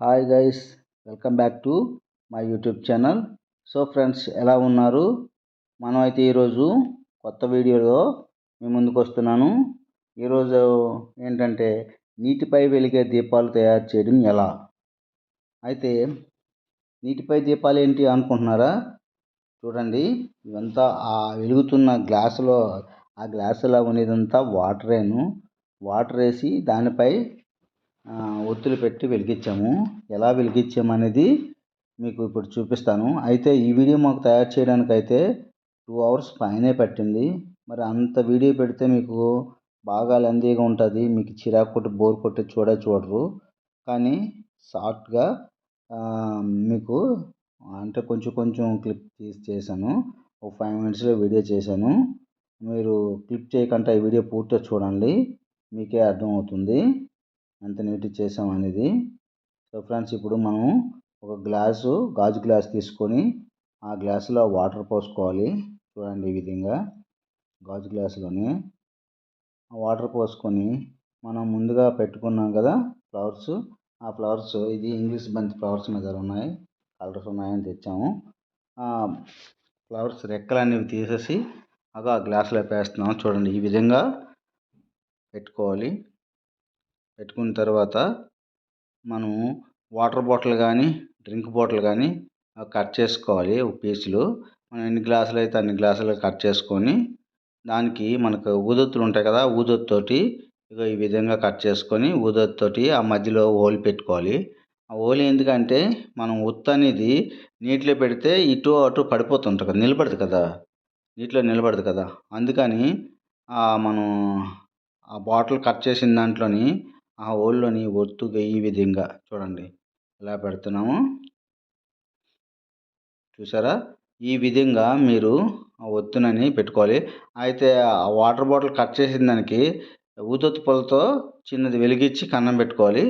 Hi guys welcome back to my YouTube channel so friends ఎలా ఉన్నారు? మనం అయితే ఈరోజు కొత్త వీడియోలో మీ ముందుకు వస్తున్నాను. ఈరోజు ఏంటంటే నీటిపై వెలిగే దీపాలు తయారు చేయడం ఎలా? అయితే నీటిపై దీపాలు ఏంటి అనుకుంటున్నారా? చూడండి ఇవంతా ఆ వెలుగుతున్న గ్లాసులో ఆ గ్లాసులో ఉండేదంతా వాటరేను. వాటర్ వేసి దానిపై ఒత్తులు పెట్టి వెలిగించాము. ఎలా వెలిగించాము అనేది మీకు ఇప్పుడు చూపిస్తాను. అయితే ఈ వీడియో మాకు తయారు చేయడానికి అయితే టూ అవర్స్ పైనే పట్టింది. మరి అంత వీడియో పెడితే మీకు బాగా లెందీగా ఉంటుంది. మీకు చిరాకు కొట్టి బోర్ కొట్టి చూడే చూడరు. కానీ షార్ట్గా మీకు అంటే కొంచెం కొంచెం క్లిప్ తీసి చేశాను. ఒక ఫైవ్ మినిట్స్లో వీడియో చేశాను. మీరు క్లిప్ చేయకుండా ఈ వీడియో పూర్తిగా చూడండి. మీకే అర్థమవుతుంది. ఎంత నీట్గా చేసాం అనేది. సో ఫ్రెండ్స్ ఇప్పుడు మనం ఒక గ్లాసు గాజు గ్లాస్ తీసుకొని ఆ గ్లాసులో వాటర్ పోసుకోవాలి. చూడండి ఈ విధంగా గాజు గ్లాసులోని. వాటర్ పోసుకొని మనం ముందుగా పెట్టుకున్నాం కదా ఫ్లవర్స్. ఆ ఫ్లవర్స్ ఇది ఇంగ్లీష్ బంతి ఫ్లవర్స్ మీద ఉన్నాయి. కలర్స్ ఉన్నాయని తెచ్చాము. ఫ్లవర్స్ రెక్కలు అనేవి తీసేసి అగా గ్లాసులో వేస్తున్నాం. చూడండి ఈ విధంగా పెట్టుకోవాలి. పెట్టుకున్న తర్వాత మనం వాటర్ బాటిల్ కానీ డ్రింక్ బాటిల్ కానీ కట్ చేసుకోవాలి పీసులు. మనం ఎన్ని గ్లాసులు అయితే అన్ని గ్లాసులు కట్ చేసుకొని దానికి మనకు ఊదొత్తులు ఉంటాయి కదా ఊదొత్తుతోటి ఇక ఈ విధంగా కట్ చేసుకొని ఊదొత్తుతోటి ఆ మధ్యలో హోల్ పెట్టుకోవాలి. ఆ హోల్ ఎందుకంటే మనం ఉత్తు అనేది నీటిలో పెడితే ఇటు అటు పడిపోతుంటుంది కదా నిలబడదు కదా నీటిలో నిలబడదు కదా. అందుకని మనం ఆ బాటిల్ కట్ చేసిన దాంట్లోని ఆ హోల్లోని ఒత్తుగా ఈ విధంగా చూడండి. ఇలా పెడుతున్నాము. చూసారా? ఈ విధంగా మీరు ఆ ఒత్తునని పెట్టుకోవాలి. అయితే ఆ వాటర్ బాటిల్ కట్ చేసిన దానికి ఊదొత్తు పొలతో చిన్నది వెలిగించి కన్నం పెట్టుకోవాలి.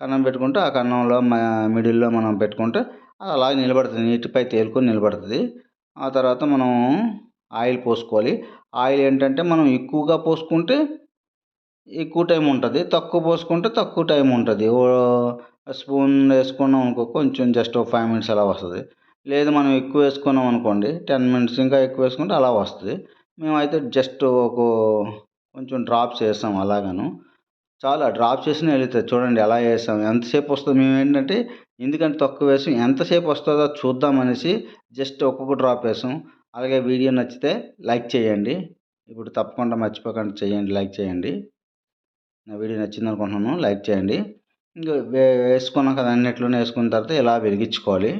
కన్నం పెట్టుకుంటే ఆ కన్నంలో మిడిల్లో మనం పెట్టుకుంటే అది అలాగే నిలబడుతుంది. నీటిపై తేలుకొని నిలబడుతుంది. ఆ తర్వాత మనం ఆయిల్ పోసుకోవాలి. ఆయిల్ ఏంటంటే మనం ఎక్కువగా పోసుకుంటే ఎక్కువ టైం ఉంటుంది. తక్కువ పోసుకుంటే తక్కువ టైం ఉంటుంది. స్పూన్ వేసుకున్నాం అనుకో కొంచెం జస్ట్ ఒక ఫైవ్ మినిట్స్ అలా వస్తుంది. లేదు మనం ఎక్కువ వేసుకున్నాం అనుకోండి టెన్ మినిట్స్ ఇంకా ఎక్కువ వేసుకుంటే అలా వస్తుంది. మేమైతే జస్ట్ ఒక కొంచెం డ్రాప్స్ వేసాం అలాగను. చాలా డ్రాప్ చేసిన వెళుతుంది. చూడండి ఎలా వేసాం ఎంతసేపు వస్తుంది? మేము ఏంటంటే ఎందుకంటే తక్కువ వేసాం ఎంతసేపు వస్తుందో చూద్దాం అనేసి జస్ట్ ఒక్కొక్క డ్రాప్ వేసాం అలాగే వీడియో నచ్చితే లైక్ చేయండి. ఇప్పుడు తప్పకుండా మర్చిపోకుండా. చేయండి లైక్ చేయండి. నా వీడియో నచ్చింది అనుకుంటున్నాను లైక్ చేయండి. ఇంకా వేసుకున్నాం కదా అన్నిట్లోనే వేసుకున్న తర్వాత ఇలా వెలిగించుకోవాలి.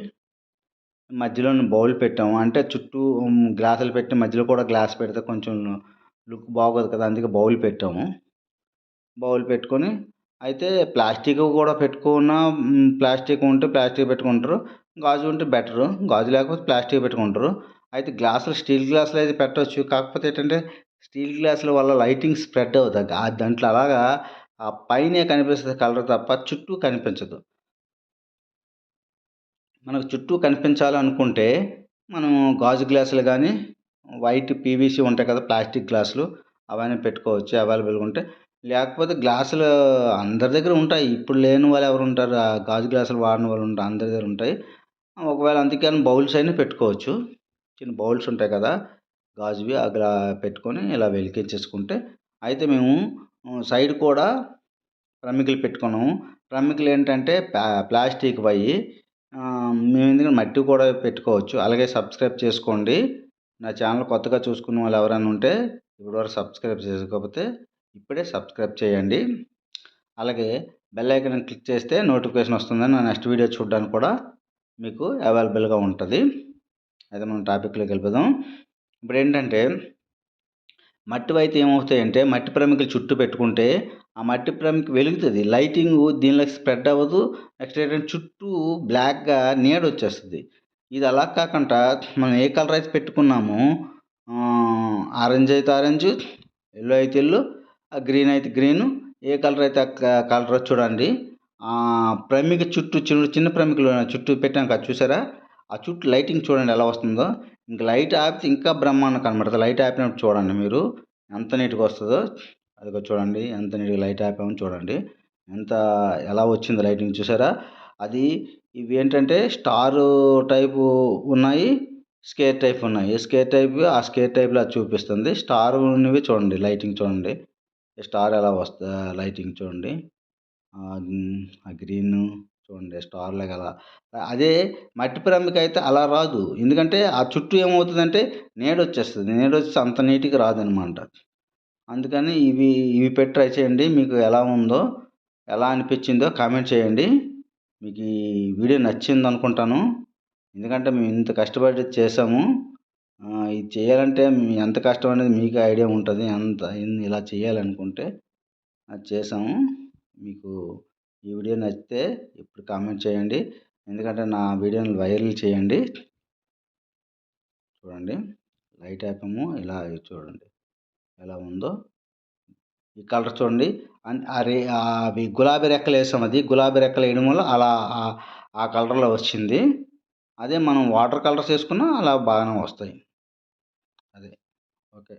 మధ్యలో బౌల్ పెట్టాము. అంటే చుట్టూ గ్లాసులు పెట్టి మధ్యలో కూడా గ్లాస్ పెడితే కొంచెం లుక్ బాగోదు కదా అందుకే బౌల్ పెట్టాము. బౌల్ పెట్టుకొని అయితే ప్లాస్టిక్ కూడా పెట్టుకున్న ప్లాస్టిక్ ఉంటే ప్లాస్టిక్ పెట్టుకుంటారు. గాజు ఉంటే బెటరు. గాజు లేకపోతే ప్లాస్టిక్ పెట్టుకుంటారు. అయితే గ్లాసులు స్టీల్ గ్లాసులు అయితే పెట్టవచ్చు కాకపోతే ఏంటంటే స్టీల్ గ్లాసుల వల్ల లైటింగ్ స్ప్రెడ్ అవుతుంది ఆ దాంట్లో అలాగా ఆ పైనే కనిపిస్తుంది కలర్ తప్ప చుట్టూ కనిపించదు. మనకు చుట్టూ కనిపించాలనుకుంటే మనం గాజు గ్లాసులు కానీ వైట్ పీవీసీ ఉంటాయి కదా ప్లాస్టిక్ గ్లాసులు అవన్నీ పెట్టుకోవచ్చు అవైలబుల్గా ఉంటే. లేకపోతే గ్లాసులు అందరి దగ్గర ఉంటాయి. ఇప్పుడు లేని వాళ్ళు ఎవరు ఉంటారు? గాజు గ్లాసులు వాడిన వాళ్ళు ఉంటారు. అందరి దగ్గర ఉంటాయి. ఒకవేళ అందుకని బౌల్స్ అయినా పెట్టుకోవచ్చు. చిన్న బౌల్స్ ఉంటాయి కదా. గాజువి అలా పెట్టుకొని ఇలా వెలిగించేసుకుంటే అయితే మేము సైడ్ కూడా ప్రమికలు పెట్టుకున్నాము. ప్రమికలు ఏంటంటే ప్లాస్టిక్ అవి మేము ఎందుకంటే మట్టి కూడా పెట్టుకోవచ్చు. అలాగే సబ్స్క్రైబ్ చేసుకోండి. నా ఛానల్ కొత్తగా చూసుకున్న వాళ్ళు ఎవరైనా ఉంటే ఇప్పటివరకు సబ్స్క్రైబ్ చేసుకోకపోతే ఇప్పుడే సబ్స్క్రైబ్ చేయండి. అలాగే బెల్ ఐకన్ క్లిక్ చేస్తే నోటిఫికేషన్ వస్తుందని నా నెక్స్ట్ వీడియో చూడడానికి కూడా మీకు అవైలబుల్గా ఉంటుంది. అయితే మనం టాపిక్లోకి వెళ్ళిపోదాం. ఇప్పుడు ఏంటంటే మట్టి అయితే ఏమవుతాయంటే మట్టి ప్రమికలు చుట్టూ పెట్టుకుంటే ఆ మట్టి ప్రమిక వెలుగుతుంది. లైటింగ్ దీనిలోకి స్ప్రెడ్ అవ్వదు. నెక్స్ట్ ఏంటంటే చుట్టూ బ్లాక్గా నీడ వచ్చేస్తుంది ఇది అలా కాకుండా మనం ఏ కలర్ అయితే పెట్టుకున్నామో ఆరెంజ్ అయితే ఆరెంజ్ ఎల్లో అయితే ఎల్లో గ్రీన్ అయితే గ్రీన్ ఏ కలర్ అయితే కలర్ చూడండి. ప్రమిక చుట్టూ చిన్న చిన్న ప్రమికలు చుట్టూ పెట్టాం కదా చూసారా? ఆ చుట్టూ లైటింగ్ చూడండి ఎలా వస్తుందో. ఇంక లైట్ ఆపితే ఇంకా బ్రహ్మాండం కనబడుతుంది. లైట్ ఆపినప్పుడు చూడండి మీరు ఎంత నీట్గా వస్తుందో. అదిగో చూడండి ఎంత నీట్గా లైట్ ఆపామో చూడండి. ఎంత ఎలా వచ్చిందో లైటింగ్ చూసారా? అది ఇవి ఏంటంటే స్టార్ టైపు ఉన్నాయి స్కేర్ టైప్ ఉన్నాయి. Square type? ఆ స్కేర్ టైప్లో అది చూపిస్తుంది. స్టార్ ఉన్నవి చూడండి లైటింగ్ చూడండి. స్టార్ ఎలా వస్తుంది లైటింగ్ చూడండి. ఆ గ్రీన్ చూడండి స్టార్లాగా అలా అదే మట్టి ప్రమిక అయితే అలా రాదు. ఎందుకంటే ఆ చుట్టూ ఏమవుతుందంటే నీడ వచ్చేస్తుంది నీడ వచ్చి అంత నీట్గా రాదనమాట. అందుకని ఇవి ఇవి పెట్టి ట్రై చేయండి. మీకు ఎలా ఉందో ఎలా అనిపించిందో కామెంట్ చేయండి. మీకు ఈ వీడియో నచ్చింది అనుకుంటాను. ఎందుకంటే మేము ఇంత కష్టపడి చేసాము. ఇది చేయాలంటే ఎంత కష్టం అనేది మీకు ఐడియా ఉంటుంది. అంత ఇలా చేయాలనుకుంటే అది చేసాము. మీకు ఈ వీడియో నచ్చితే ఇప్పుడు కామెంట్ చేయండి. ఎందుకంటే నా వీడియోని వైరల్ చేయండి. చూడండి. లైట్ ఆపాము ఇలా చూడండి. ఎలా ఉందో. ఈ కలర్ చూడండి. అరే అవి గులాబీ రెక్కలు వేసాం అది. గులాబీ రెక్కలు వేయడం వల్ల అలా ఆ కలర్లో వచ్చింది. అదే మనం వాటర్ కలర్స్ వేసుకున్నా అలా బాగానే వస్తాయి. అదే. ఓకే.